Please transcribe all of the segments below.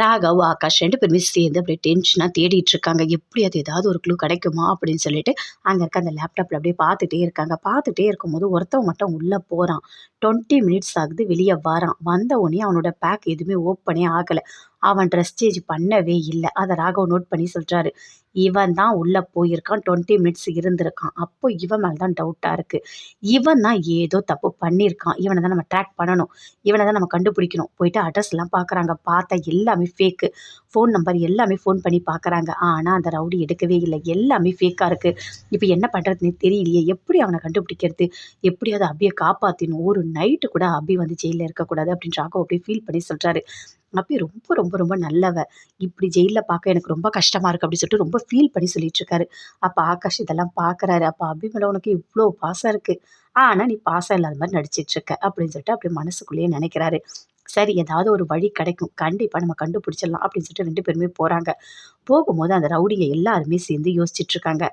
ராகவ் ஆகாஷ் ரெண்டு பேருமே சேர்ந்து அப்படியே டென்ஷனாக தேடிட்டு இருக்காங்க. எப்படி அது ஏதாவது ஒரு க்ளூ கிடைக்குமா அப்படின்னு சொல்லிட்டு அங்கே இருக்க அந்த லேப்டாப்பில் அப்படியே பார்த்துட்டே இருக்காங்க. பார்த்துட்டே இருக்கும்போது ஒருத்தவங்க மட்டும் உள்ளே போகிறான் டுவெண்ட்டி மினிட்ஸ் ஆகுது வெளியே வரான். வந்த உடனே அவனோட பேக் எதுவுமே ஓப்பனே ஆகலை. அவன் ட்ரெஸ் சேஞ்ச் பண்ணவே இல்லை. அதை ராகவ் நோட் பண்ணி சொல்கிறாரு இவன் தான் உள்ளே போயிருக்கான். டுவெண்ட்டி மினிட்ஸ் இருந்திருக்கான். அப்போ இவன் மேலே தான் டவுட்டாக இருக்குது இவன் தான் ஏதோ தப்பு பண்ணியிருக்கான் இவனை தான் நம்ம ட்ராக் பண்ணணும். இவனை தான் நம்ம கண்டுபிடிக்கணும். போயிட்டு அட்ரஸ்லாம் பார்க்குறாங்க பார்த்தா எல்லாமே ஃபேக்கு ஃபோன் நம்பர் எல்லாமே ஃபோன் பண்ணி பார்க்குறாங்க ஆனால் அந்த ரவுடி எடுக்கவே இல்லை. எல்லாமே ஃபேக்காக இருக்குது இப்போ என்ன பண்ணுறதுன்னு தெரியலையே. எப்படி அவனை கண்டுபிடிக்கிறது? எப்படியாவது அபியை காப்பாற்றணும் ஒரு நைட்டு கூட அபி வந்து ஜெயிலில் இருக்கக்கூடாது அப்படின்னு ராகவ் அப்படியே ஃபீல் பண்ணி சொல்கிறாரு அபி ரொம்ப ரொம்ப ரொம்ப நல்லவ. இப்படி ஜெயிலில் பார்க்க எனக்கு ரொம்ப கஷ்டமாக இருக்குது அப்படின்னு சொல்லிட்டு ரொம்ப ஃபீல் பண்ணி சொல்லிட்டு இருக்காரு. அப்போ ஆகாஷ் இதெல்லாம் பார்க்குறாரு அப்போ அபி மேலே உனக்கு இவ்வளோ பாசம் இருக்குது ஆனால் நீ பாசம் இல்லாத மாதிரி நடிச்சிட்டு இருக்க அப்படின்னு சொல்லிட்டு அப்படி மனசுக்குள்ளேயே நினைக்கிறாரு. சரி ஏதாவது ஒரு வழி கிடைக்கும். கண்டிப்பாக நம்ம கண்டுபிடிச்சிடலாம் அப்படின்னு சொல்லிட்டு ரெண்டு பேருமே போகிறாங்க போகும்போது அந்த ரவுடிங்க எல்லாருமே சேர்ந்து யோசிச்சுட்டு இருக்காங்க.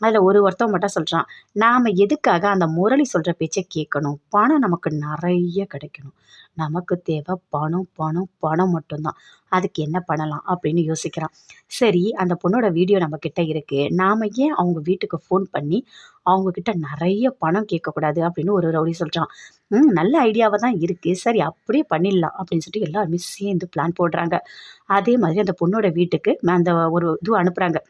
அதில் ஒரு ஒருத்தவன் மட்டும் சொல்கிறான் நாம் எதுக்காக அந்த முரளி சொல்கிற பேச்சை கேட்கணும்? பணம் நமக்கு நிறைய கிடைக்கணும். நமக்கு தேவை பணம் பணம் பணம் மட்டும்தான். அதுக்கு என்ன பண்ணலாம்? அப்படின்னு யோசிக்கிறான். சரி அந்த பொண்ணோட வீடியோ நம்ம கிட்ட இருக்குது நாம் ஏன் அவங்க வீட்டுக்கு ஃபோன் பண்ணி அவங்கக்கிட்ட நிறைய பணம் கேட்கக்கூடாது அப்படின்னு ஒரு ரவுடி சொல்கிறான் ம் நல்ல ஐடியாவாக தான் இருக்குது சரி அப்படியே பண்ணிடலாம். அப்படின்னு சொல்லிட்டு எல்லாருமே சேர்ந்து பிளான் போடுறாங்க. அதே மாதிரி அந்த பொண்ணோட வீட்டுக்கு அந்த ஒரு இது அனுப்புகிறாங்க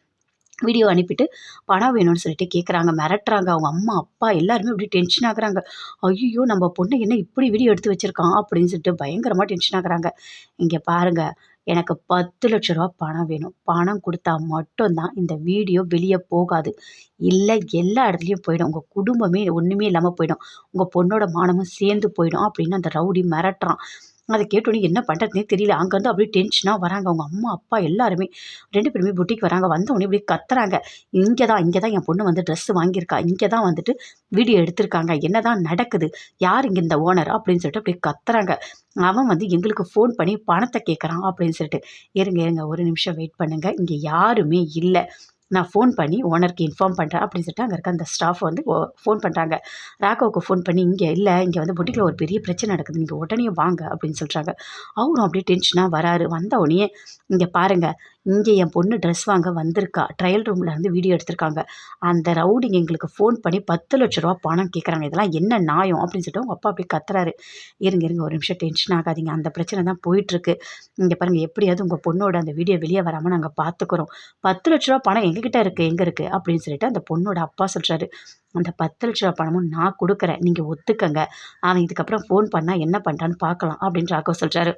வீடியோ அனுப்பிட்டு பணம் வேணும்னு சொல்லிட்டு கேட்குறாங்க மிரட்டுறாங்க. அவங்க அம்மா அப்பா எல்லாருமே இப்படி டென்ஷன் ஆகுறாங்க. ஐயோ நம்ம பொண்ணு என்ன இப்படி வீடியோ எடுத்து வச்சுருக்கான் அப்படின்னு சொல்லிட்டு பயங்கரமாக டென்ஷன் ஆகுறாங்க. இங்கே பாருங்கள் எனக்கு பத்து லட்ச ரூபா பணம் வேணும். பணம் கொடுத்தா மட்டும்தான் இந்த வீடியோ வெளியே போகாது. இல்லை எல்லா இடத்துலையும் போயிடும். உங்கள் குடும்பமே ஒன்றுமே இல்லாமல் போயிடும். உங்கள் பொண்ணோட மானமும் சேர்ந்து போயிடும் அப்படின்னு அந்த ரவுடி மிரட்டுறான். அதை கேட்டோன்னே என்ன பண்ணுறதுனே தெரியல. அங்கேருந்து அப்படியே டென்ஷனாக வராங்க. அவங்க அம்மா அப்பா எல்லாருமே. ரெண்டு பேருமே புட்டிக்கு வராங்க. வந்தவொடனே இப்படி கத்துறாங்க. இங்கே தான் இங்கே தான் என் பொண்ணு வந்து ட்ரெஸ் வாங்கியிருக்கா. இங்கே தான் வந்துட்டு வீடியோ எடுத்திருக்காங்க. என்ன தான் நடக்குது? யார் இங்கே இந்த ஓனர் அப்படின்னு சொல்லிட்டு அப்படியே கத்துறாங்க. அவன் வந்து எங்களுக்கு ஃபோன் பண்ணி பணத்தை கேட்குறான் அப்படின்னு சொல்லிட்டு. இருங்க இருங்க. ஒரு நிமிஷம் வெயிட் பண்ணுங்கள் இங்கே யாருமே இல்லை. நான் ஃபோன் பண்ணி ஓனருக்கு இன்ஃபார்ம் பண்ணுறேன் அப்படின்னு சொல்லிட்டு அங்கே இருக்க அந்த ஸ்டாஃப் வந்து ஃபோன் பண்ணுறாங்க ராகவுக்கு ஃபோன் பண்ணி இங்கே இல்லை இங்கே வந்து பொட்டிக்கில் ஒரு பெரிய பிரச்சனை நடக்குது. நீங்கள் உடனே வாங்க அப்படின்னு சொல்கிறாங்க அவரும் அப்படியே டென்ஷனாக வராரு. வந்த உடனே இங்கே பாருங்கள் இங்கே என் பொண்ணு ட்ரெஸ் வாங்க வந்திருக்கா. ட்ரையல் ரூமில் இருந்து வீடியோ எடுத்திருக்காங்க. அந்த ரவுடிங்க எங்களுக்கு ஃபோன் பண்ணி பத்து லட்ச ரூபா பணம் கேட்குறாங்க இதெல்லாம் என்ன நியாயம் அப்படின்னு சொல்லிட்டு அவங்க அப்பா அப்படி கத்துறாரு. இருங்க இருங்க ஒரு நிமிஷம் டென்ஷன் ஆகாதீங்க. அந்த பிரச்சனை தான் போயிட்டுருக்கு. இங்கே பாருங்கள் எப்படியாவது உங்கள் பொண்ணோட அந்த வீடியோ வெளியே வராமல் நாங்கள் பார்த்துக்குறோம் பத்து லட்ச ரூபா பணம் எங்ககிட்ட இருக்குது எங்கே இருக்குது அப்படின்னு சொல்லிட்டு அந்த பொண்ணோட அப்பா சொல்கிறாரு அந்த பத்து லட்ச ரூபா பணமும் நான் கொடுக்குறேன். நீங்கள் ஒத்துக்கங்க. அவன் இதுக்கப்புறம் ஃபோன் பண்ணால் என்ன பண்ணுறான்னு பார்க்கலாம் அப்படின்னு ராகவ் சொல்கிறாரு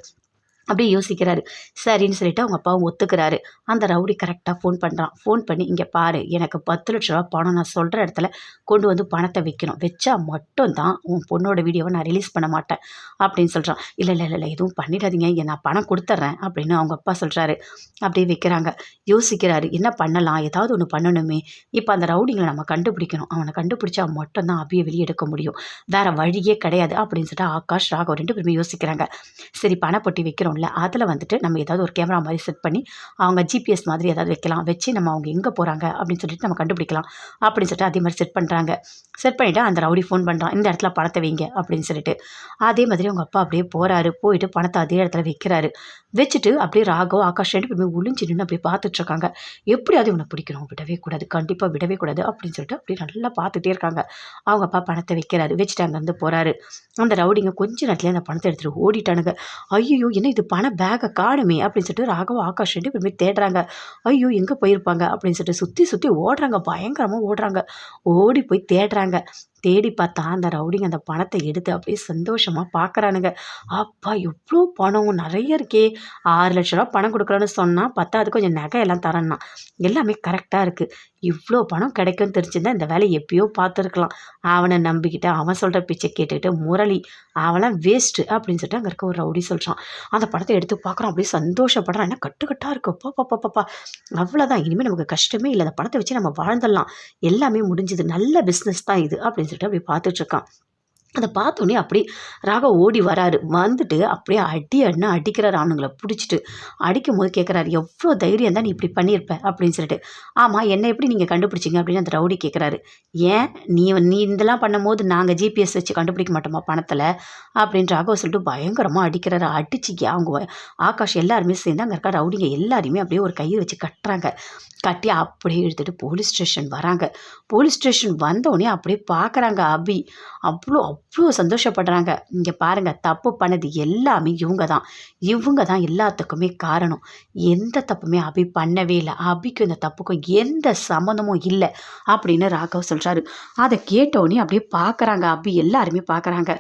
அப்படியே யோசிக்கிறாரு. சரின்னு சொல்லிட்டு அவங்க அப்பாவும் ஒத்துக்கிறாரு. அந்த ரவுடி கரெக்டாக ஃபோன் பண்ணுறான் ஃபோன் பண்ணி இங்கே பாரு எனக்கு பத்து லட்ச ரூபா பணம் நான் சொல்கிற இடத்துல கொண்டு வந்து பணத்தை வைக்கணும். வச்சா மட்டும்தான் உன் பொண்ணோட வீடியோவை நான் ரிலீஸ் பண்ண மாட்டேன். அப்படின்னு சொல்கிறான் இல்லை இல்லை இல்லை எதுவும் பண்ணிடாதீங்க. நான் பணம் கொடுத்துட்றேன். அப்படின்னு அவங்க அப்பா சொல்கிறாரு அப்படியே வைக்கிறாங்க. யோசிக்கிறாரு. என்ன பண்ணலாம்? ஏதாவது ஒன்று பண்ணணுமே. இப்போ அந்த ரவுடிங்களை நம்ம கண்டுபிடிக்கணும். அவனை கண்டுபிடிச்சா மட்டும்தான் அபியை வெளியே எடுக்க முடியும். வேறு வழியே கிடையாது. அப்படின்னு சொல்லிட்டு ஆகாஷ் ராகவ் ரெண்டு பேருமே யோசிக்கிறாங்க. சரி பணப்பட்டி வைக்கிறோம். வைக்கிறோம்ல அதில் வந்துட்டு நம்ம ஏதாவது ஒரு கேமரா மாதிரி செட் பண்ணி அவங்க ஜிபிஎஸ் மாதிரி ஏதாவது வைக்கலாம். வச்சு நம்ம அவங்க எங்கே போகிறாங்க அப்படின்னு சொல்லிட்டு நம்ம கண்டுபிடிக்கலாம். அப்படின்னு சொல்லிட்டு அதே மாதிரி செட் பண்ணுறாங்க செட் பண்ணிவிட்டு அந்த ரவுடி ஃபோன் பண்ணுறான் இந்த இடத்துல பணத்தை வைங்க அப்படின்னு சொல்லிட்டு. அதே மாதிரி அவங்க அப்பா அப்படியே போகிறாரு போயிட்டு பணத்தை அதே இடத்துல வைக்கிறாரு. வச்சுட்டு அப்படியே ராகவ் ஆகாஷ் ரெண்டு பேருமே ஒளிஞ்சு நின்று அப்படியே பார்த்துட்ருக்காங்க எப்படியாவது இவனை பிடிக்கணும். விடவே கூடாது. கண்டிப்பாக விடவே கூடாது அப்படின்னு சொல்லிட்டு அப்படியே நல்லா பார்த்துட்டே இருக்காங்க. அவங்க அப்பா பணத்தை வைக்கிறாரு. வச்சுட்டு அங்கேருந்து போகிறாரு அந்த ரவுடிங்க கொஞ்ச நேரத்துலேயே அந்த பணத்தை எடுத்துகிட்டு ஓடிட்டானுங்க. ஐயோ என்ன இது பண பேக்கை காணுமே அப்படின்னு சொல்லிட்டு ராகவ ஆகாஷ் ரெண்டு பேருமே தேடுறாங்க. ஐயோ எங்கே போயிருப்பாங்க? அப்படின்னு சொல்லிட்டு சுற்றி சுற்றி ஓடுறாங்க. பயங்கரமாக ஓடுறாங்க. ஓடி போய் தேடுறாங்க. தேடி பார்த்தா அந்த ரவுடிங்க அந்த பணத்தை எடுத்து அப்படியே சந்தோஷமாக பார்க்குறானுங்க. அப்பா எவ்வளோ பணம்? நிறைய இருக்கே. ஆறு லட்ச ரூபா பணம் கொடுக்குறான்னு சொன்னால் பார்த்தா அது கொஞ்சம் நகை எல்லாம் தரேன்னா. எல்லாமே கரெக்டாக இருக்குது இவ்வளோ பணம் கிடைக்கும்னு தெரிஞ்சிருந்தா இந்த வேலையை எப்பயோ பார்த்துருக்கலாம். அவனை நம்பிக்கிட்டு அவன் சொல்கிற பிச்சை கேட்டுக்கிட்டு முரளி அவெல்லாம் வேஸ்ட்டு அப்படின்னு சொல்லிட்டு அங்கே இருக்க ஒரு ரவுடி சொல்கிறான் அந்த படத்தை எடுத்து பார்க்குறான் அப்படியே சந்தோஷப்படுறான். என்ன கட்டுக்கட்டாக இருக்கு? அப்பா பாப்பா அவ்வளோதான் இனிமேல் நமக்கு கஷ்டமே இல்லை. அந்த பணத்தை வச்சு நம்ம வாழ்ந்துடலாம். எல்லாமே முடிஞ்சுது. நல்ல பிஸ்னஸ் தான் இது அப்படின்னு சொல்லிட்டு அப்படி பார்த்துட்ருக்கான் அதை பார்த்தோன்னே அப்படியே ராகவ் ஓடி வராரு. வந்துட்டு அப்படியே அடி அண்ணா அடிக்கிறாரு அவனுங்களை பிடிச்சிட்டு அடிக்கும் போது கேட்குறாரு எவ்வளோ தைரியம் தான் நீ இப்படி பண்ணியிருப்ப? அப்படின்னு சொல்லிட்டு. ஆமாம் என்ன எப்படி நீங்கள் கண்டுபிடிச்சிங்க? அப்படின்னு அந்த ரவுடி கேட்குறாரு ஏன்? நீ நீ இதெல்லாம் பண்ணும்போது நாங்கள் ஜிபிஎஸ் வச்சு கண்டுபிடிக்க மாட்டோமா பணத்தில்? அப்படின்னு ராகவ சொல்லிட்டு பயங்கரமாக அடிக்கிறாரு. அடிச்சு அவங்க ஆகாஷ் எல்லாருமே சேர்ந்து அங்கே இருக்க ரவுடிங்க எல்லாருமே அப்படியே ஒரு கையை வச்சு கட்டுறாங்க. கட்டி அப்படியே எடுத்துகிட்டு போலீஸ் ஸ்டேஷன் வராங்க. போலீஸ் ஸ்டேஷன் வந்தோடனே அப்படியே பார்க்குறாங்க அபி. அவ்வளோ அவ்வளோ சந்தோஷப்படுறாங்க. இங்கே பாருங்கள் தப்பு பண்ணது எல்லாமே இவங்க தான் இவங்க தான் எல்லாத்துக்குமே காரணம். எந்த தப்புமே அபி பண்ணவே இல்லை. அபிக்கும் இந்த தப்புக்கும் எந்த சம்மந்தமும் இல்லை அப்படின்னு ராகவ் சொல்கிறாரு அதை கேட்டோன்னே அப்படியே பார்க்குறாங்க அபி எல்லாருமே பார்க்குறாங்க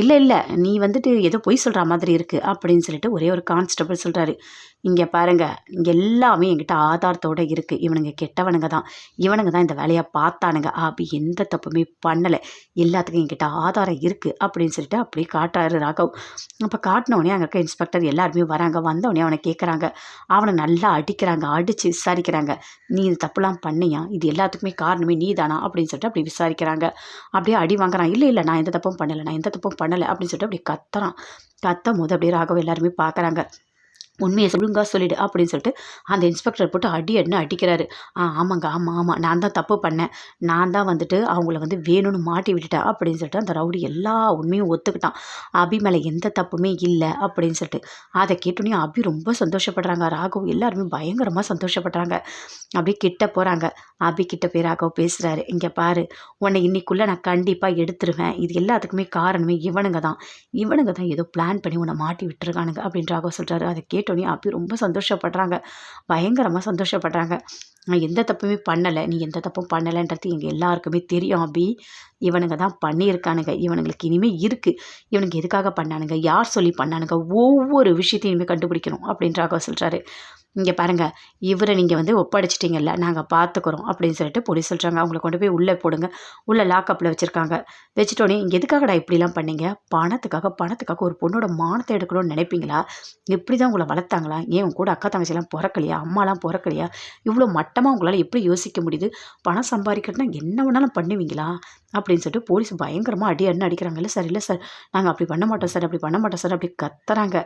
இல்லை இல்லை நீ வந்துட்டு ஏதோ பொய் சொல்கிற மாதிரி இருக்குது அப்படின்னு சொல்லிட்டு ஒரே ஒரு கான்ஸ்டபிள் சொல்கிறாரு இங்கே பாருங்கள் இங்கே எல்லாமே என்கிட்ட ஆதாரத்தோடு இருக்குது இவனுங்க கெட்டவனுங்க தான். இவனுங்க தான் இந்த வேலையை பார்த்தானுங்க. அப்படி எந்த தப்புமே பண்ணலை. எல்லாத்துக்கும் என்கிட்ட ஆதாரம் இருக்குது அப்படின்னு சொல்லிட்டு அப்படியே காட்டுறாரு ராகவ். அப்போ காட்டினோடனே அங்கே இருக்க இன்ஸ்பெக்டர் எல்லாருமே வராங்க. வந்தோடனே அவனை கேட்குறாங்க அவனை நல்லா அடிக்கிறாங்க அடித்து விசாரிக்கிறாங்க. நீ இது தப்புலாம் பண்ணியா? இது எல்லாத்துக்குமே காரணமே நீ தானா அப்படின்னு சொல்லிட்டு அப்படி விசாரிக்கிறாங்க. அப்படியே அடி வாங்குறான். இல்லை இல்லை நான் எந்த தப்பும் பண்ணலை. நான் எந்த தப்பும் பண்ண பண்ணலை அப்படின்னு சொல்லிட்டு அப்படி கத்துறான். கத்தும் போது அப்படியே ராகவ எல்லாருமே பார்க்குறாங்க உண்மையை சொல்லுங்க சொல்லிடு அப்படின்னு சொல்லிட்டு அந்த இன்ஸ்பெக்டர் போட்டு அடி அடினு அடிக்கிறாரு. ஆ ஆமாங்க ஆமாம் ஆமாம் நான் தான் தப்பு பண்ணேன். நான் தான் வந்துட்டு அவங்கள வந்து வேணும்னு மாட்டி விட்டுட்டேன் அப்படின்னு சொல்லிட்டு அந்த ரவுடி எல்லா உண்மையும் ஒத்துக்கிட்டான். அபி மேலே எந்த தப்புமே இல்லை அப்படின்னு சொல்லிட்டு. அதை கேட்டோன்னே அபி ரொம்ப சந்தோஷப்படுறாங்க. ராகவ் எல்லாருமே பயங்கரமாக சந்தோஷப்படுறாங்க. அப்படியே கிட்ட போகிறாங்க அபி கிட்ட போய் ராகவ் பேசுகிறாரு இங்கே பாரு உன்னை இன்னைக்குள்ளே நான் கண்டிப்பாக எடுத்துருவேன். இது எல்லாத்துக்குமே காரணமே இவனுங்க தான். இவனுங்க தான் ஏதோ பிளான் பண்ணி உன்னை மாட்டி விட்டுருக்கானுங்க அப்படின்னு ராகவ் சொல்கிறாரு அதை கேட்டு கேட்டோன்னே அப்படி ரொம்ப சந்தோஷப்படுறாங்க. பயங்கரமாக சந்தோஷப்படுறாங்க. நான் எந்த தப்புமே பண்ணலை. நீ எந்த தப்பும் பண்ணலைன்றது எங்கள் எல்லாருக்குமே தெரியும் அபி. இவனுங்க தான் பண்ணியிருக்கானுங்க. இவனுங்களுக்கு இனிமேல் இருக்குது இவனுக்கு எதுக்காக பண்ணானுங்க? யார் சொல்லி பண்ணானுங்க? ஒவ்வொரு விஷயத்தையும் இனிமேல் கண்டுபிடிக்கணும் அப்படின்றாக சொல்கிறாரு இங்கே பாருங்கள் இவரை நீங்கள் வந்து ஒப்படைச்சிட்டிங்கல்ல நாங்கள் பார்த்துக்குறோம் அப்படின்னு சொல்லிட்டு போலீஸ் சொல்கிறாங்க அவங்கள கொண்டு போய் உள்ளே போடுங்க. உள்ளே லாக்கப்பில் வச்சுருக்காங்க. வச்சுட்டோன்னே இங்கே எதுக்காகடா இப்படிலாம் பண்ணீங்க? பணத்துக்காக பணத்துக்காக ஒரு பொண்ணோட மானத்தை எடுக்கணும்னு நினைப்பீங்களா? இப்படி தான் உங்களை வளர்த்தாங்களா? ஏன் உங்க கூட அக்கா தங்கச்சிலாம் பிறக்கலையா? அம்மாலாம் பிறக்கலையா? இவ்வளோ மட்டமாக உங்களால் எப்படி யோசிக்க முடியுது? பணம் சம்பாதிக்கிறதுனா என்ன வேணாலும் பண்ணுவீங்களா? அப்படின்னு சொல்லிட்டு போலீஸ் பயங்கரமாக அடி என்ன அடிக்கிறாங்க. இல்லை சார் இல்லை சார் நாங்கள் அப்படி பண்ண மாட்டோம் சார் அப்படி பண்ண மாட்டோம் சார் அப்படி கத்துறாங்க.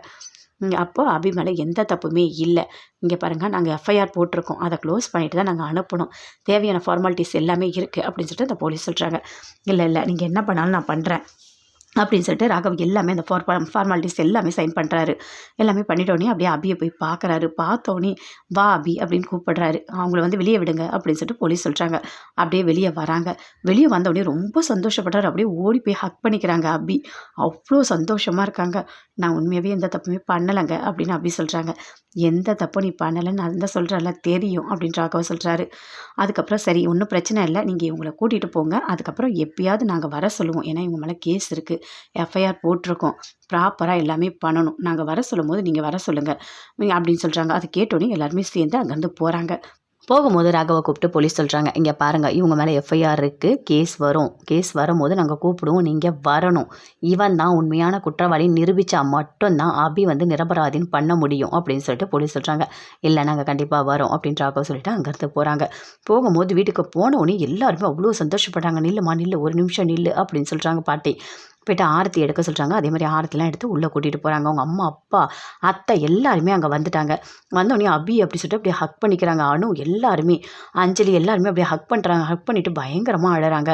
அப்போது அபி மேலே எந்த தப்புமே இல்லை. இங்கே பாருங்கள் நாங்கள் எஃப்ஐஆர் போட்டிருக்கோம். அதை க்ளோஸ் பண்ணிட்டு தான் நாங்கள் அனுப்பணும். தேவையான ஃபார்மாலிட்டிஸ் எல்லாமே இருக்குது அப்படின்னு சொல்லிட்டு அந்த போலீஸ் சொல்கிறாங்க இல்லை இல்லை நீங்கள் என்ன பண்ணாலும் நான் பண்ணுறேன் அப்படின்னு சொல்லிட்டு ராகவ் எல்லாமே அந்த ஃபார் ஃபார்மாலிட்டிஸ் எல்லாமே சைன் பண்ணுறாரு எல்லாமே பண்ணிட்டோடனே அப்படியே அபியை போய் பார்க்குறாரு. பார்த்தோன்னே வா அபி அப்படின்னு கூப்பிடுறாரு. அவங்கள வந்து வெளியே விடுங்க அப்படின்னு சொல்லிட்டு போலீஸ் சொல்கிறாங்க அப்படியே வெளியே வராங்க. வெளியே வந்தோடனே ரொம்ப சந்தோஷப்படுறாரு. அப்படியே ஓடி போய் ஹக் பண்ணிக்கிறாங்க அபி. அவ்வளோ சந்தோஷமாக இருக்காங்க. நான் உண்மையாகவே எந்த தப்புமே பண்ணலைங்க அப்படின்னு அபி சொல்கிறாங்க எந்த தப்பும் நீ பண்ணலைன்னு நான் தான் சொல்கிறேன்ல தெரியும் அப்படின்னு ராகவ சொல்கிறாரு அதுக்கப்புறம் சரி ஒன்றும் பிரச்சனை இல்லை நீங்கள் இவங்களை கூட்டிகிட்டு போங்க. அதுக்கப்புறம் எப்பயாவது நாங்கள் வர சொல்லுவோம். ஏன்னா இவங்க மேலே கேஸ் இருக்குது எஃப்ஐஆர் போட்டிருக்கோம். ப்ராப்பராக எல்லாமே பண்ணணும். நாங்கள் வர சொல்லும் போது நீங்கள் வர சொல்லுங்கள் அப்படின்னு சொல்கிறாங்க அதை கேட்டோன்னே எல்லாருமே சேர்ந்து அங்கேருந்து போகிறாங்க போகும்போது ராகவை கூப்பிட்டு போலீஸ் சொல்கிறாங்க இங்கே பாருங்கள் இவங்க மேலே எஃப்ஐஆர் இருக்குது கேஸ் வரும். கேஸ் வரும்போது நாங்கள் கூப்பிடுவோம் நீங்கள் வரணும். இவன் தான் உண்மையான குற்றவாளி நிரூபித்தா மட்டும்தான் அபி வந்து நிரபராதின்னு பண்ண முடியும் அப்படின்னு சொல்லிட்டு போலீஸ் சொல்கிறாங்க இல்லை நாங்கள் கண்டிப்பாக வரோம் அப்படின்னு ராகவ் சொல்லிட்டு அங்கேருந்து போகிறாங்க போகும்போது வீட்டுக்கு போன உடனே எல்லாருமே அவ்வளோ சந்தோஷப்படுறாங்க நில்லுமா நில்லு ஒரு நிமிஷம் நில்லு அப்படின்னு சொல்கிறாங்க பாட்டி. போய்ட்டு ஆரத்தி எடுக்க சொல்கிறாங்க அதே மாதிரி ஆரத்திலாம் எடுத்து உள்ளே கூட்டிகிட்டு போகிறாங்க அவங்க அம்மா அப்பா அத்தை எல்லாருமே அங்கே வந்துட்டாங்க. வந்தோடனே அபி அப்படி சொல்லிட்டு அப்படியே ஹக் பண்ணிக்கிறாங்க. அனு எல்லாருமே அஞ்சலி எல்லாருமே அப்படியே ஹக் பண்ணுறாங்க ஹக் பண்ணிவிட்டு பயங்கரமாக அழகிறாங்க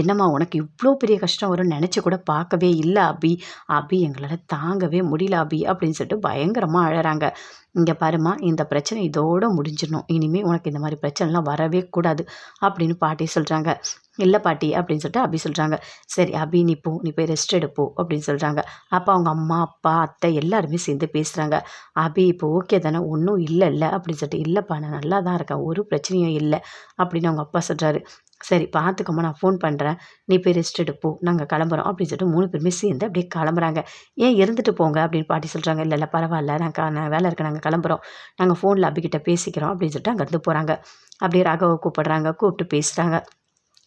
என்னம்மா உனக்கு இவ்வளோ பெரிய கஷ்டம் வரும்னு நினச்சி கூட பார்க்கவே இல்லை அபி. அபி எங்களால் தாங்கவே முடியல அபி அப்படின்னு சொல்லிட்டு பயங்கரமாக அழகிறாங்க இங்கே பாருமா இந்த பிரச்சனை இதோடு முடிஞ்சிடணும். இனிமேல் உனக்கு இந்த மாதிரி பிரச்சனைலாம் வரவே கூடாது அப்படின்னு பாட்டி சொல்கிறாங்க இல்லை பாட்டி அப்படின்னு சொல்லிட்டு அபி சொல்கிறாங்க சரி அபி நீ போ நீ போய் ரெஸ்ட் எடுப்போ அப்படின்னு சொல்கிறாங்க அப்போ அவங்க அம்மா அப்பா அத்தை எல்லாருமே சேர்ந்து பேசுகிறாங்க அபி இப்போ ஓகே தானே ஒன்றும் இல்லை இல்லை அப்படின்னு சொல்லிட்டு இல்லைப்பா நான் நல்லா தான் இருக்கேன் ஒரு பிரச்சனையும் இல்லை அப்படின்னு அவங்க அப்பா சொல்கிறாரு சரி பார்த்துக்கம்மா நான் ஃபோன் பண்ணுறேன் நீ போய் ரெஸ்ட் எடுப்போ. நாங்கள் கிளம்புறோம் அப்படின்னு சொல்லிட்டு மூணு பேருமே சேர்ந்து அப்படியே கிளம்புறாங்க. ஏன் இருந்துட்டு போங்க அப்படின்னு பாட்டி சொல்கிறாங்க இல்லை இல்லை பரவாயில்ல. நாங்கள் நான் வேலை இருக்க. நாங்கள் கிளம்புறோம். நாங்கள் ஃபோனில் அபிக்கிட்ட பேசிக்கிறோம் அப்படின்னு சொல்லிட்டு அங்கேருந்து போகிறாங்க அப்படியே ராகவை கூப்பிடுறாங்க. கூப்பிட்டு பேசுகிறாங்க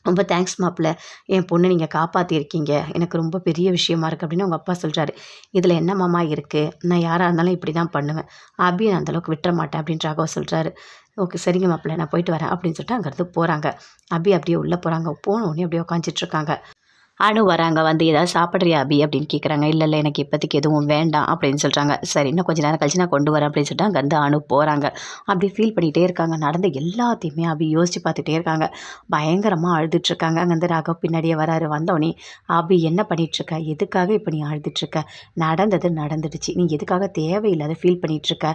ரொம்ப தேங்க்ஸ் மாப்பிள்ள. என் பொண்ணு நீங்கள் காப்பாற்றிருக்கீங்க எனக்கு ரொம்ப பெரிய விஷயமா இருக்குது அப்படின்னு அவங்க அப்பா சொல்கிறாரு இதில் என்ன மாமா இருக்குது நான் யாராக இருந்தாலும் இப்படி தான் பண்ணுவேன். அபி நான் அந்தளவுக்கு விட்டுற மாட்டேன் அப்படின்னு ராகவ சொல்கிறாரு ஓகே சரிங்க மாப்பிள்ளை நான் போயிட்டு வரேன் அப்படின்னு சொல்லிட்டு அங்கேருந்து போகிறாங்க அபி அப்படியே உள்ளே போகிறாங்க போன உடனே அப்படியே உட்காந்துட்ருக்காங்க அனு வராங்க வந்து ஏதாவது சாப்பிட்றியா அபி? அப்படின்னு கேட்குறாங்க இல்லை இல்லை எனக்கு இப்போதைக்கு எதுவும் வேண்டாம் அப்படின்னு சொல்கிறாங்க சரி இன்னும் கொஞ்ச நேரம் கழிச்சு நான் கொண்டு வரேன் அப்படின்னு சொல்லிட்டு அங்கே வந்து அனு போகிறாங்க அப்படி ஃபீல் பண்ணிகிட்டே இருக்காங்க. நடந்த எல்லாத்தையுமே அபி யோசிச்சு பார்த்துட்டே இருக்காங்க. பயங்கரமாக அழுதுட்ருக்காங்க அங்கேருந்து ராகவ் பின்னாடியே வராரு. வந்தோடனே அபி என்ன பண்ணிகிட்ருக்க எதுக்காக இப்போ நீ அழுதுட்ருக்க நடந்தது நடந்துடுச்சு. நீ எதுக்காக தேவையில்லாத ஃபீல் பண்ணிகிட்ருக்க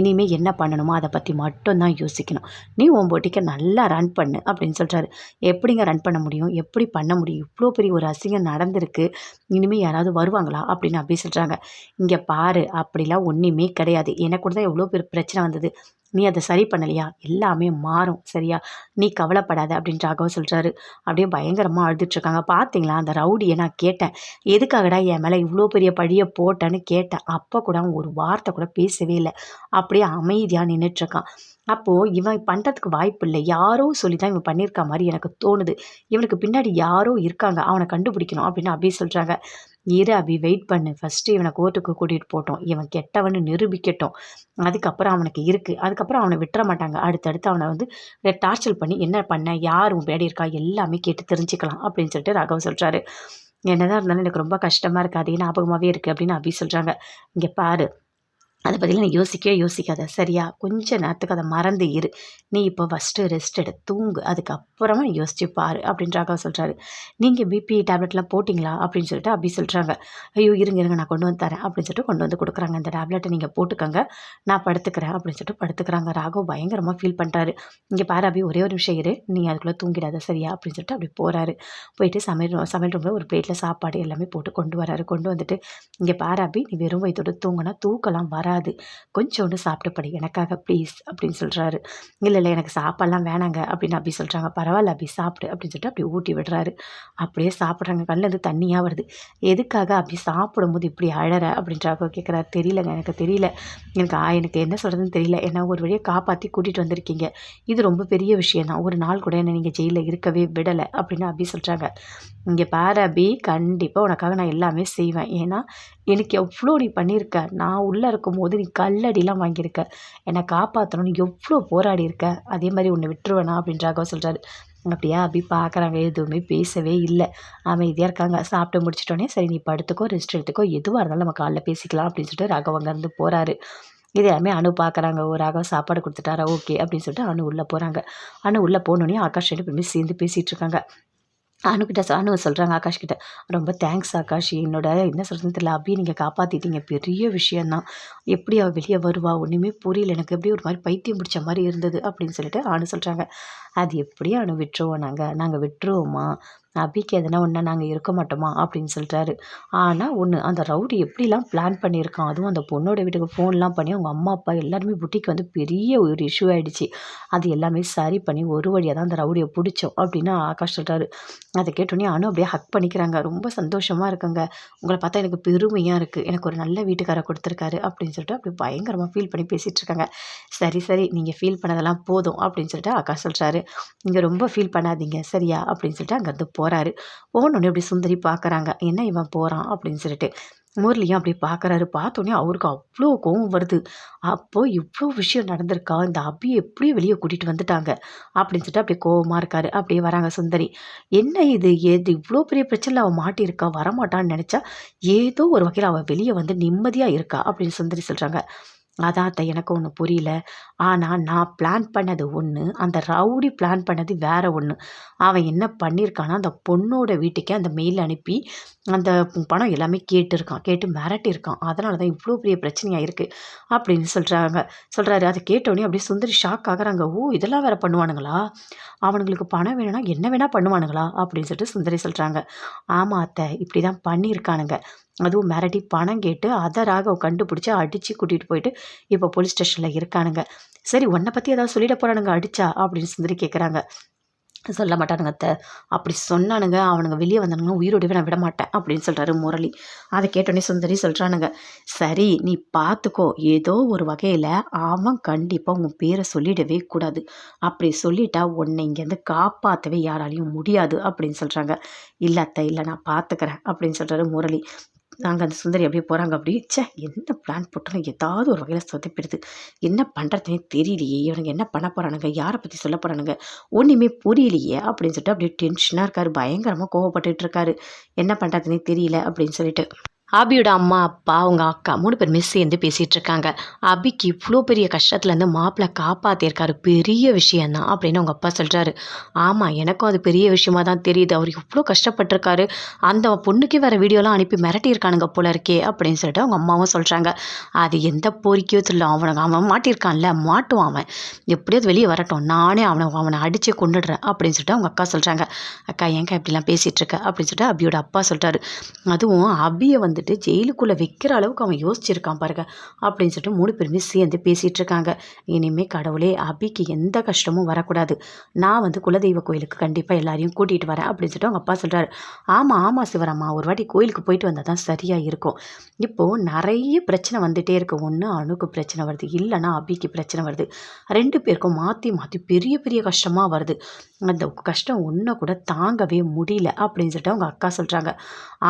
இனிமேல் என்ன பண்ணணுமோ அதை பற்றி மட்டும்தான் யோசிக்கணும். நீ உன் போட்டிக்கு நல்லா ரன் பண்ணு அப்படின்னு சொல்கிறாரு எப்படிங்க ரன் பண்ண முடியும்? எப்படி பண்ண முடியும்? இவ்வளோ பெரிய ஒரு அசிங்கம் நடந்திருக்கு இனிமேல் யாராவது வருவாங்களா? அப்படின்னு அப்படி சொல்கிறாங்க இங்கே பாரு அப்படிலாம் ஒன்றுமே கிடையாது. எனக்கு கூட தான் எவ்வளோ பெரிய பிரச்சனை வந்தது. நீ அதை சரி பண்ணலையா? எல்லாமே மாறும் சரியா? நீ கவலைப்படாத அப்படின்னு ராகவ சொல்கிறாரு அப்படியே பயங்கரமாக அழுதுட்ருக்காங்க பார்த்தீங்களா அந்த ரவுடியை நான் கேட்டேன். எதுக்காகடா என் மேலே இவ்வளோ பெரிய பழியை போட்டேன்னு கேட்டேன். அப்போ கூட அவன் ஒரு வார்த்தை கூட பேசவே இல்லை. அப்படியே அமைதியாக நின்றுட்டுருக்கான் அப்போது இவன் பண்ணுறதுக்கு வாய்ப்பு இல்லை. யாரோ சொல்லி தான் இவன் பண்ணியிருக்க மாதிரி எனக்கு தோணுது. இவனுக்கு பின்னாடி யாரோ இருக்காங்க. அவனை கண்டுபிடிக்கணும் அப்படின்னு அப்படி சொல்கிறாங்க இரு அபி வெயிட் பண்ணு. ஃபஸ்ட்டு இவனை கோர்ட்டுக்கு கூட்டிகிட்டு போட்டோம் இவன் கெட்டவனு நிரூபிக்கட்டும். அதுக்கப்புறம் அவனுக்கு இருக்குது அதுக்கப்புறம் அவனை விட்டுற மாட்டாங்க. அடுத்தடுத்து அவனை வந்து டார்ச்சர் பண்ணி என்ன பண்ண யார் உன் பேடி இருக்கா எல்லாமே கேட்டு தெரிஞ்சுக்கலாம் அப்படின்னு சொல்லிட்டு ராகவ் சொல்கிறாரு என்னதான் இருந்தாலும் எனக்கு ரொம்ப கஷ்டமாக இருக்குது அதே ஞாபகமாகவே இருக்குது அப்படின்னு அபி சொல்கிறாங்க இங்கே பாரு. அதை பற்றிலாம் நீ யோசிக்கவே யோசிக்காத. சரியா? கொஞ்ச நேரத்துக்கு அதை மறந்து இரு. நீ இப்போ ஃபஸ்ட்டு ரெஸ்ட் எடு. தூங்கு. அதுக்கப்புறமா யோசிச்சு பாரு அப்படின்றாக சொல்கிறாரு நீங்கள் பிபி டேப்லெட்லாம் போட்டிங்களா? அப்படின்னு சொல்லிட்டு அப்படி சொல்கிறாங்க ஐயோ இருங்க இருங்க நான் கொண்டு வந்து தரேன் அப்படின்னு சொல்லிட்டு கொண்டு வந்து கொடுக்குறாங்க. அந்த டேப்லெட்டை நீங்கள் போட்டுக்கோங்க. நான் படுத்துக்கிறேன் அப்படின்னு சொல்லிட்டு படுத்துக்கிறாங்க. ராகவ் பயங்கரமாக ஃபீல் பண்ணுறாரு இங்கே பாரு அப்படி ஒரே ஒரு நிமிஷம் இரு. நீ அதுக்குள்ளே தூங்கிடாத சரியா? அப்படின்னு சொல்லிட்டு அப்படி போகிறாரு போயிட்டு சமையல் சமையல் ரூமில் ஒரு பிளேட்டில் சாப்பாடு எல்லாமே போட்டு கொண்டு வராரு. கொண்டு வந்துட்டு இங்கே பாரு அப்படி நீ வெறும் வயிற்றோட தூங்கினா தூக்கலாம் வர வராது. கொஞ்சோண்டு சாப்பிட்டுப்படி எனக்காக ப்ளீஸ் அப்படின்னு சொல்கிறாரு இல்லை இல்லை எனக்கு சாப்பாடெல்லாம் வேணாங்க அப்படின்னு அப்படி சொல்கிறாங்க பரவாயில்ல அப்படி சாப்பிடு அப்படின்னு சொல்லிட்டு அப்படி ஊட்டி விடுறாரு. அப்படியே சாப்பிட்றாங்க. கண்ணிலேருந்து தண்ணியாக வருது. எதுக்காக அப்படி சாப்பிடும்போது இப்படி அழற? அப்படின்றாக கேட்குறாரு தெரியலங்க எனக்கு தெரியல. எனக்கு எனக்கு என்ன சொல்கிறதுன்னு தெரியல. என்ன ஒரு வழியை காப்பாற்றி கூட்டிகிட்டு வந்திருக்கீங்க. இது ரொம்ப பெரிய விஷயம் தான். ஒரு நாள் கூட என்ன நீங்கள் ஜெயிலில் இருக்கவே விடலை அப்படின்னு அப்படி சொல்கிறாங்க இங்கே பாரு அபி கண்டிப்பாக உனக்காக நான் எல்லாமே செய்வேன். ஏன்னா எனக்கு எவ்வளோ நீ பண்ணியிருக்க. நான் உள்ளே இருக்கும் போது நீ கல்லடிலாம் வாங்கியிருக்க. என்னை காப்பாற்றணும்னு எவ்வளோ போராடி இருக்க. அதே மாதிரி உன்னை விட்டுருவேனா அப்படின்றாக சொல்கிறாரு அப்படியா அப்படி பார்க்குறாங்க. எதுவுமே பேசவே இல்லை. அமைதியாக இருக்காங்க. சாப்பிட்டு முடிச்சிட்டோன்னே சரி நீ படுத்துக்கோ ரெஸ்ட் எடுத்துக்கோ. எதுவாக இருந்தாலும் நம்ம காலைல பேசிக்கலாம் அப்படின்னு சொல்லிட்டு ராகவ் அங்கேருந்து போகிறாரு இது எல்லாமே அணு பார்க்குறாங்க. ஒரு ராகவ சாப்பாடு கொடுத்துட்டாரா? ஓகே அப்படின்னு சொல்லிட்டு அணு உள்ளே போகிறாங்க அணு உள்ளே போனோடனே ஆகாஷ் ரெண்டு பேருமே சேர்ந்து பேசிகிட்டு இருக்காங்க. அனுக்கிட்ட அனு சொல்கிறாங்க ஆகாஷ் கிட்ட. ரொம்ப தேங்க்ஸ் ஆகாஷ். என்னோட என்ன சொல்கிறதுன்னு தெரியல. அப்படியே நீங்கள் காப்பாற்றிட்டீங்க பெரிய விஷயந்தான் எப்படி அவள் வெளியே வருவா? ஒன்றுமே புரியல. எனக்கு எப்படி ஒரு மாதிரி பைத்தியம் பிடிச்ச மாதிரி இருந்தது அப்படின்னு சொல்லிட்டு அனு சொல்கிறாங்க அது எப்படியும் அனு விட்டுருவோம் நாங்கள் நாங்கள் விட்டுருவோமா? அபிக்கு எதனா ஒன்றா நாங்கள் இருக்க மாட்டோமா அப்படின்னு சொல்கிறாரு ஆனால் ஒன்று அந்த ரவுடி எப்படிலாம் பிளான் பண்ணியிருக்கான்? அதுவும் அந்த பொண்ணோட வீட்டுக்கு ஃபோன்லாம் பண்ணி அவங்க அம்மா அப்பா எல்லாருமே புட்டிக்கு வந்து பெரிய ஒரு இஷ்யூ ஆகிடுச்சு அது எல்லாமே சரி பண்ணி ஒரு வழியாக தான் அந்த ரவுடியை பிடிச்சோம் அப்படின்னு ஆகாஷ் சொல்கிறாரு அதை கேட்டோன்னே அனு அப்படியே ஹக் பண்ணிக்கிறாங்க. ரொம்ப சந்தோஷமாக இருக்குங்க. உங்களை பார்த்தா எனக்கு பெருமையாக இருக்குது எனக்கு ஒரு நல்ல வீட்டுக்காரை கொடுத்துருக்காரு அப்படின்னு சொல்லிட்டு அப்படி பயங்கரமாக ஃபீல் பண்ணி பேசிகிட்டு இருக்காங்க. சரி சரி நீங்கள் ஃபீல் பண்ணதெல்லாம் போதும் அப்படின்னு சொல்லிட்டு ஆகாஷ் சொல்கிறாரு நீங்கள் ரொம்ப ஃபீல் பண்ணாதீங்க. சரியா? அப்படின்னு சொல்லிட்டு அங்கேருந்து போகிறாரு போனோடனே அப்படி சுந்தரி பார்க்குறாங்க என்ன இவன் போகிறான் அப்படின்னு சொல்லிட்டு. முரளியும் அப்படி பார்க்குறாரு பார்த்தோன்னே அவருக்கு அவ்வளோ கோவம் வருது. அப்போது இவ்வளோ விஷயம் நடந்திருக்கா? இந்த அபியை எப்படியும் வெளியே கூட்டிகிட்டு வந்துட்டாங்க. அப்படின்னு சொல்லிட்டு அப்படியே கோவமாக இருக்காரு. அப்படியே வராங்க சுந்தரி. என்ன இது? ஏது? இவ்வளோ பெரிய பிரச்சனை அவள் மாட்டியிருக்கா? வரமாட்டான்னு நினச்சா ஏதோ ஒரு வகையில் அவள் வெளியே வந்து நிம்மதியாக இருக்கா? அப்படின்னு சுந்தரி சொல்கிறாங்க அதான் அத்தை எனக்கு ஒன்று புரியல. ஆனால் நான் பிளான் பண்ணது ஒன்று அந்த ரவுடி பிளான் பண்ணது வேற ஒன்று அவன் என்ன பண்ணியிருக்கான்னா அந்த பொண்ணோட வீட்டுக்கே அந்த மெயில் அனுப்பி அந்த பணம் எல்லாமே கேட்டுருக்கான் கேட்டு மிரட்டியிருக்கான். அதனால தான் இவ்வளோ பெரிய பிரச்சனையாக இருக்குது அப்படின்னு சொல்கிறாங்க சொல்கிறாரு அதை கேட்டோடனே அப்படியே சுந்தரி ஷாக் ஆகிறாங்க. ஓ இதெல்லாம் வேறு பண்ணுவானுங்களா? அவனுங்களுக்கு பணம் வேணும்னா என்ன வேணால் பண்ணுவானுங்களா? அப்படின்னு சொல்லிட்டு சுந்தரி சொல்கிறாங்க ஆமாம் அத்தை இப்படி தான் பண்ணியிருக்கானுங்க. அதுவும் மிரட்டி பணம் கேட்டு அதை ராகவ் கண்டுபிடிச்சி அடித்து கூட்டிகிட்டு போயிட்டு இப்போ போலீஸ் ஸ்டேஷனில் இருக்கானுங்க. சரி உன்னை பற்றி ஏதாவது சொல்லிட போகிறானுங்க அடிச்சா? அப்படின்னு சுந்தரி கேட்குறாங்க சொல்ல மாட்டானுங்க அத்தை. அப்படி சொன்னானுங்க அவனுங்க வெளியே வந்தானுங்க உயிரோடவே நான் விட மாட்டேன் அப்படின்னு சொல்கிறாரு முரளி. அதை கேட்டோடனே சுந்தரி சொல்கிறானுங்க சரி நீ பார்த்துக்கோ ஏதோ ஒரு வகையில் அவன் கண்டிப்பாக உன் பேரை சொல்லிடவே கூடாது. அப்படி சொல்லிட்டா உன்னை இங்கேருந்து காப்பாற்றவே யாராலையும் முடியாது அப்படின்னு சொல்கிறாங்க இல்லை அத்தை இல்லை நான் பார்த்துக்கிறேன் அப்படின்னு சொல்கிறாரு முரளி. நாங்கள் அந்த சுந்தரி அப்படியே போகிறாங்க அப்படி ச்சே என்ன பிளான் போட்டாலும் ஏதாவது ஒரு வகையில் சொதப்பிடுது. என்ன பண்ணுறதுனே தெரியலையே. இவனுங்க என்ன பண்ண போகிறானுங்க யாரை பற்றி சொல்ல போகிறானுங்க ஒன்றுமே புரியலையே அப்படின்னு சொல்லிட்டு அப்படியே டென்ஷனாக இருக்காரு. பயங்கரமாக கோவப்பட்டுட்டு இருக்காரு. என்ன பண்ணுறதுனே தெரியல அப்படின்னு சொல்லிட்டு. அபியோட அம்மா அப்பா அவங்க அக்கா மூணு பேருமே சேர்ந்து பேசிகிட்டு இருக்காங்க. அபிக்கு இவ்வளோ பெரிய கஷ்டத்துலேருந்து மாப்பிள்ளை காப்பாற்றிருக்காரு பெரிய விஷயந்தான் அப்படின்னு அவங்க அப்பா சொல்கிறாரு ஆமாம் எனக்கும் அது பெரிய விஷயமா தான் தெரியுது. அவர் இவ்வளோ கஷ்டப்பட்டிருக்காரு. அந்த பொண்ணுக்கே வர வீடியோலாம் அனுப்பி மிரட்டியிருக்கானுங்க போல இருக்கே அப்படின்னு சொல்லிட்டு அவங்க அம்மாவும் சொல்கிறாங்க அது எந்த போரிக்கையோ தெரியல. அவனுக்கு அவன் மாட்டியிருக்கான்ல. மாட்டுவான் அவன். எப்படியாவது வெளியே வரட்டும். நானே அவனை அவனை அடித்து கொண்டுடுறேன் அப்படின்னு சொல்லிட்டு அவங்க அக்கா சொல்கிறாங்க அக்கா ஏங்க இப்படிலாம் பேசிகிட்டு இருக்க? அப்படின்னு சொல்லிட்டு அபியோட அப்பா சொல்கிறாரு அதுவும் அபியை வந்து வந்துட்டு ஜெயிலுக்குள்ளே வைக்கிற அளவுக்கு அவன் யோசிச்சிருக்கான் பாருங்க. அப்படின்னு சொல்லிட்டு மூணு பேருமே சேர்ந்து பேசிகிட்டு இருக்காங்க இனிமேல் கடவுளே அபிக்கு எந்த கஷ்டமும் வரக்கூடாது. நான் வந்து குலதெய்வ கோயிலுக்கு கண்டிப்பாக எல்லாரையும் கூட்டிகிட்டு வரேன் அப்படின்னு சொல்லிட்டு அவங்க அப்பா சொல்கிறாரு ஆமாம் ஆமாம் சிவராமா ஒரு வாட்டி கோயிலுக்கு போயிட்டு வந்தால் தான் சரியாக இருக்கும். இப்போது நிறைய பிரச்சனை வந்துகிட்டே இருக்குது ஒன்று அணுக்கு பிரச்சனை வருது இல்லைன்னா அபிக்கு பிரச்சனை வருது. ரெண்டு பேருக்கும் மாற்றி மாற்றி பெரிய பெரிய கஷ்டமாக வருது. அந்த கஷ்டம் ஒன்றை கூட தாங்கவே முடியல அப்படின்னு சொல்லிட்டு அவங்க அக்கா சொல்கிறாங்க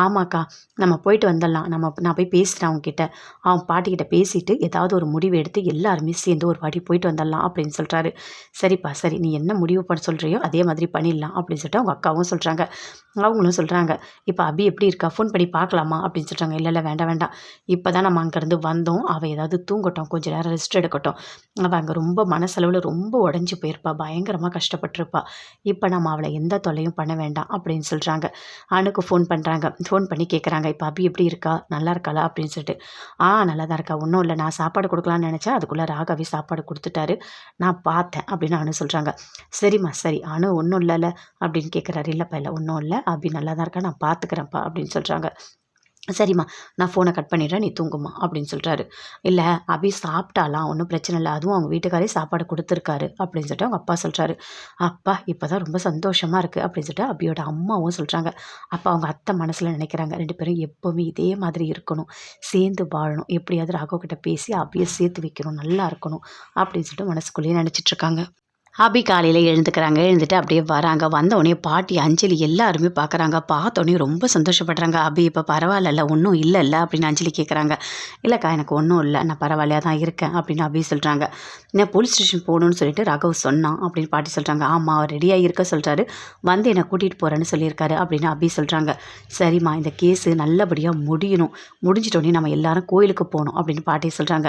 ஆமாக்கா நம்ம போயிட்டு வந்துடலாம். நம்ம நான் போய் பேசுகிறேன் அவங்ககிட்ட அவன் பாட்டிக்கிட்ட பேசிட்டு ஏதாவது ஒரு முடிவு எடுத்து எல்லாருமே சேர்ந்து ஒரு வாட்டி போயிட்டு வந்துடலாம் அப்படின்னு சொல்கிறாரு சரிப்பா சரி நீ என்ன முடிவு பண்ண சொல்கிறியோ அதே மாதிரி பண்ணிடலாம் அப்படின்னு சொல்லிட்டு அவங்க அக்காவும் சொல்கிறாங்க அவங்களும் சொல்கிறாங்க இப்போ அபி எப்படி இருக்கா? ஃபோன் பண்ணி பார்க்கலாமா? அப்படின்னு சொல்கிறாங்க இல்லை இல்லை வேண்டாம் வேண்டாம். இப்போ தான் நம்ம அங்கேருந்து வந்தோம். அவள் ஏதாவது தூங்கட்டும். கொஞ்சம் நேரம் ரெஸ்ட் எடுக்கட்டும். அவள் அங்கே ரொம்ப மனசளவில் ரொம்ப உடஞ்சி போயிருப்பா. பயங்கரமாக கஷ்டப்பட்டிருப்பா. இப்போ நம்ம அவளை எந்த தொல்லையும் பண்ண வேண்டாம் அப்படின்னு சொல்கிறாங்க அணுக்கு ஃபோன் பண்ணுறாங்க ஃபோன் பண்ணி கேட்குறாங்க இப்போ அபி எப்படி இருக்கா? நல்லா இருக்காளா? அப்படின்னு சொல்லிட்டு ஆ நல்லா தான் இருக்கா. ஒன்றும் இல்லை. நான் சாப்பாடு கொடுக்கலான்னு நினச்சேன். அதுக்குள்ளே ராகவே சாப்பாடு கொடுத்துட்டாரு. நான் பார்த்தேன் அப்படின்னு அனு சொல்கிறாங்க சரிம்மா சரி. அனு ஒன்றும் இல்லைல்ல அப்படின்னு கேட்குறாரு இல்லைப்பா இல்லை. ஒன்றும் இல்லை. அபி நல்லா தான் இருக்கா? நான் பார்த்துக்கிறேன்ப்பா அப்படின்னு சொல்கிறாங்க சரிம்மா நான் ஃபோனை கட் பண்ணிடுறேன் நீ தூங்குமா அப்படின்னு சொல்கிறாரு இல்லை அபி சாப்பிட்டாலாம் ஒன்றும் பிரச்சனை இல்லை. அதுவும் அவங்க வீட்டுக்காரே சாப்பாடு கொடுத்துருக்காரு அப்படின்னு சொல்லிட்டு அவங்க அப்பா சொல்கிறாரு அப்பா இப்போ தான் ரொம்ப சந்தோஷமாக இருக்குது அப்படின்னு சொல்லிட்டு அபியோட அம்மாவும் சொல்கிறாங்க அப்போ அவங்க அத்தை மனசில் நினைக்கிறாங்க ரெண்டு பேரும் எப்போவுமே இதே மாதிரி இருக்கணும். சேர்ந்து வாழணும். எப்படியாவது ராகவ கிட்ட பேசி அபியை சேர்த்து வைக்கணும் நல்லா இருக்கணும் அப்படின்னு சொல்லிட்டு மனசுக்குள்ளேயே நினச்சிட்ருக்காங்க அபி காலையில் எழுந்துக்கிறாங்க. எழுந்துட்டு அப்படியே வராங்க. வந்தோடனே பாட்டி அஞ்சலி எல்லாருமே பார்க்குறாங்க. பார்த்தோன்னே ரொம்ப சந்தோஷப்படுறாங்க. அபி இப்போ பரவாயில்லல்ல ஒன்றும் இல்லைல்ல அப்படின்னு அஞ்சலி கேட்குறாங்க இல்லைக்கா எனக்கு ஒன்றும் இல்லை. நான் பரவாயில்லையா தான் இருக்கேன் அப்படின்னு அபி சொல்கிறாங்க நான் போலீஸ் ஸ்டேஷன் போகணுன்னு சொல்லிட்டு ரகவ் சொன்னான் அப்படின்னு பாட்டி சொல்கிறாங்க ஆமாம் அவர் ரெடியாக இருக்க சொல்கிறாரு வந்து என்னை கூட்டிகிட்டு போகிறேன்னு சொல்லியிருக்காரு அப்படின்னு அபி சொல்கிறாங்க சரிம்மா இந்த கேஸு நல்லபடியாக முடியணும். முடிஞ்சிட்டோடனே நம்ம எல்லாரும் கோயிலுக்கு போகணும் அப்படின்னு பாட்டி சொல்கிறாங்க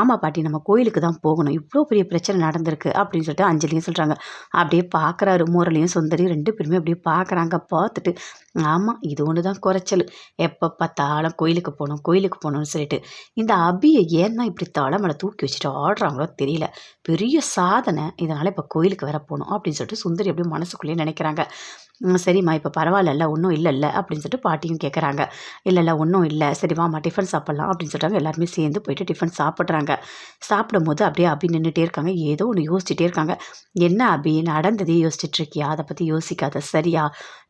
ஆமாம் பாட்டி நம்ம கோயிலுக்கு தான் போகணும். இவ்வளோ பெரிய பிரச்சனை நடந்திருக்கு அப்படின்னு சொல்லிட்டு அஞ்சலியும் சொல்கிறாங்க அப்படியே பார்க்குறாரு முரளியும் சுந்தரி ரெண்டு பேருமே அப்படியே பார்க்குறாங்க பார்த்துட்டு ஆமாம் இது ஒன்று தான் குறைச்சல். எப்போ பார்த்தாலும் கோயிலுக்கு போகணும் கோயிலுக்கு போகணும்னு சொல்லிட்டு. இந்த அபியை ஏன்னா இப்படி மேலே தூக்கி வச்சுட்டு ஆடுறாங்களோ தெரியல. பெரிய சாதனை. இதனால் இப்போ கோயிலுக்கு வர போகணும் அப்படின்னு சொல்லிட்டு சுந்தரி அப்படியே மனசுக்குள்ளேயே நினைக்கிறாங்க. சரிம்மா இப்போ பரவாயில்லல்ல ஒன்றும் இல்லைல்ல அப்படின்னு சொல்லிட்டு பாட்டியும் கேட்குறாங்க இல்லை இல்லை ஒன்றும் இல்லை சரி வாம்மா டிஃபன் சாப்பிட்லாம் அப்படின்னு சொல்கிறாங்க எல்லாருமே சேர்ந்து போயிட்டு டிஃபன் சாப்பிட்றாங்க. சாப்பிடும்போது அப்படியே அபி நின்றுட்டே இருக்காங்க. ஏதோ ஒன்று யோசிச்சுட்டே இருக்காங்க. என்ன அபி நடந்ததே யோசிச்சுட்டு இருக்கியா அதை பற்றி யோசிக்காத சரியா?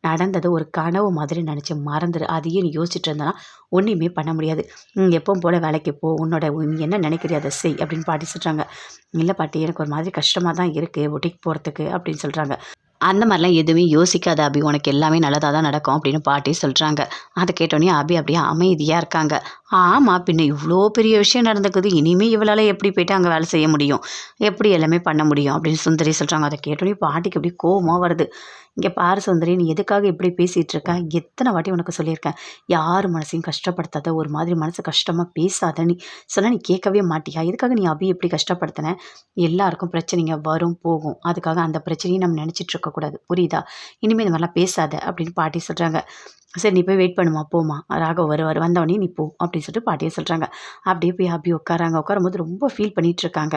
நடந்தது ஒரு கனவு மாதிரி நினச்சி மறந்துடு அதையே நீ யோசிச்சுட்டு இருந்தனா ஒன்றுமே பண்ண முடியாது. எப்பவும் போல் வேலைக்கு போ உன்னோட நீ என்ன நினைக்கிறியோ அதை செய் அப்படின்னு பாட்டி சொல்கிறாங்க இல்லை பாட்டி எனக்கு ஒரு மாதிரி கஷ்டமாக தான் இருக்குது ஒட்டிக்கு போகிறதுக்கு அப்படின்னு சொல்கிறாங்க அந்த மாதிரிலாம் எதுவுமே யோசிக்காத அபி உனக்கு எல்லாமே நல்லதாக தான் நடக்கும் அப்படின்னு பாட்டி சொல்கிறாங்க அதை கேட்டோன்னே அபி அப்படியே அமைதியாக இருக்காங்க. ஆமாம் பின்ன இவ்வளோ பெரிய விஷயம் நடந்துக்குது. இனிமேல் இவளால் எப்படி போயிட்டு அங்கே வேலை செய்ய முடியும்? எப்படி எல்லாமே பண்ண முடியும் அப்படின்னு சுந்தரி சொல்கிறாங்க அதை கேட்டோன்னே பாட்டிக்கு அப்படி கோபமாக வருது. இங்கே பாரு சுந்தரி நீ எதுக்காக இப்படி பேசிகிட்டு இருக்க எத்தனை வாட்டி உனக்கு சொல்லியிருக்கேன். யார் மனசையும் கஷ்டப்படுத்தாத ஒரு மாதிரி மனசு கஷ்டமாக பேசாத நீ. சொன்னால் நீ கேட்கவே மாட்டியா? எதுக்காக நீ அபி எப்படி கஷ்டப்படுத்தின? எல்லாருக்கும் பிரச்சனைங்க வரும் போகும். அதுக்காக அந்த பிரச்சனையும் நம்ம நினச்சிட்டு இருக்கக்கூடாது. புரியுதா? இனிமேல் இந்த மாதிரிலாம் பேசாத அப்படின்னு பாட்டி சொல்கிறாங்க சரி நீ போய் வெயிட் பண்ணுமா போமா ராகவ் வருவார் வந்தவொடனே நீ போ அப்படின்னு சொல்லிட்டு பாட்டியை சொல்கிறாங்க அப்படியே போய் அப்படி உட்காராங்க. உட்காரும்போது ரொம்ப ஃபீல் பண்ணிட்டு இருக்காங்க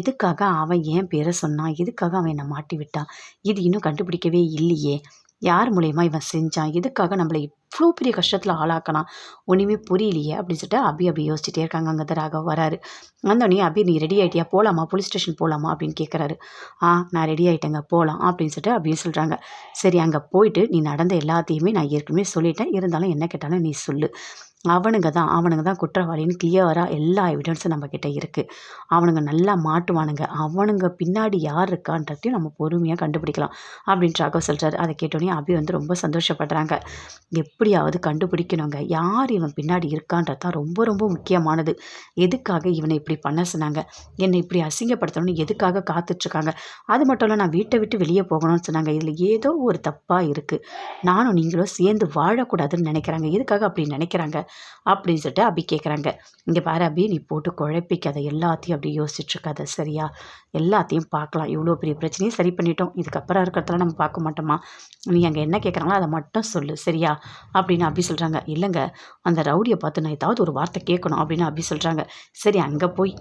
எதுக்காக அவன் ஏன் பேரை சொன்னான்? எதுக்காக அவன் என்னை மாட்டி விட்டான்? இது இன்னும் கண்டுபிடிக்கவே இல்லையே. யார் மூலயமா இவன் செஞ்சான்? எதுக்காக நம்மளை இவ்வளோ பெரிய கஷ்டத்தில் ஆளாக்கலாம் ஒன்றுமே புரியலையே அப்படின்னு சொல்லிட்டு அபி அப்படி யோசிச்சுட்டே இருக்காங்க. அங்கே தான் ராகவ் வராரு. வந்தோடனே அபி நீ ரெடி ஆகிட்டியா போகலாமா போலீஸ் ஸ்டேஷன் போகலாமா அப்படின்னு கேட்குறாரு ஆ நான் ரெடி ஆகிட்டேங்க போகலாம் அப்படின்னு சொல்லிட்டு அப்படியே சொல்கிறாங்க சரி அங்கே போயிட்டு நீ நடந்த எல்லாத்தையுமே நான் ஏற்கனவே சொல்லிட்டேன். இருந்தாலும் என்ன கேட்டாலும் நீ சொல்லு. அவனுங்க தான் அவனுங்க தான் குற்றவாளின்னு கிளியராக எல்லா எவிடன்ஸும் நம்மக்கிட்ட இருக்குது அவனுங்க நல்லா மாட்டுவானுங்க. அவனுங்க பின்னாடி யார் இருக்கான்றதையும் நம்ம பொறுமையாக கண்டுபிடிக்கலாம் அப்படின்ற ராகவ் சொல்கிறார் அதை கேட்டோன்னே அபி வந்து ரொம்ப சந்தோஷப்படுறாங்க. எப்படியாவது கண்டுபிடிக்கணுங்க. யார் இவன் பின்னாடி இருக்கான்றது தான் ரொம்ப ரொம்ப முக்கியமானது. எதுக்காக இவனை இப்படி பண்ண சொன்னாங்க? என்னை இப்படி அசிங்கப்படுத்தணும்னு எதுக்காக காத்துட்ருக்காங்க? அது மட்டும் இல்லை நான் வீட்டை விட்டு வெளியே போகணும்னு சொன்னாங்க. இதில் ஏதோ ஒரு தப்பாக இருக்குது நானும் நீங்களும் சேர்ந்து வாழக்கூடாதுன்னு நினைக்கிறாங்க. எதுக்காக அப்படி நினைக்கிறாங்க? அப்படின்னு சொல்லிட்டு அபி கேட்குறாங்க இங்கே பாரு அபி நீ போட்டு குழப்பிக்காத. எல்லாத்தையும் அப்படி யோசிச்சுட்ருக்காத. சரியா? எல்லாத்தையும் பார்க்கலாம். இவ்வளோ பெரிய பிரச்சனையும் சரி பண்ணிட்டோம். இதுக்கப்புறம் இருக்கிறதெல்லாம் நம்ம பார்க்க மாட்டோமா? நீ அங்கே என்ன கேட்குறாங்களோ அதை மட்டும் சொல்லு. சரியா? அப்படின்னு அபி சொல்கிறாங்க இல்லைங்க அந்த ரவுடியை பார்த்து நான் ஏதாவது ஒரு வார்த்தை கேட்கணும் அப்படின்னு அபி சொல்கிறாங்க சரி அங்கே போய்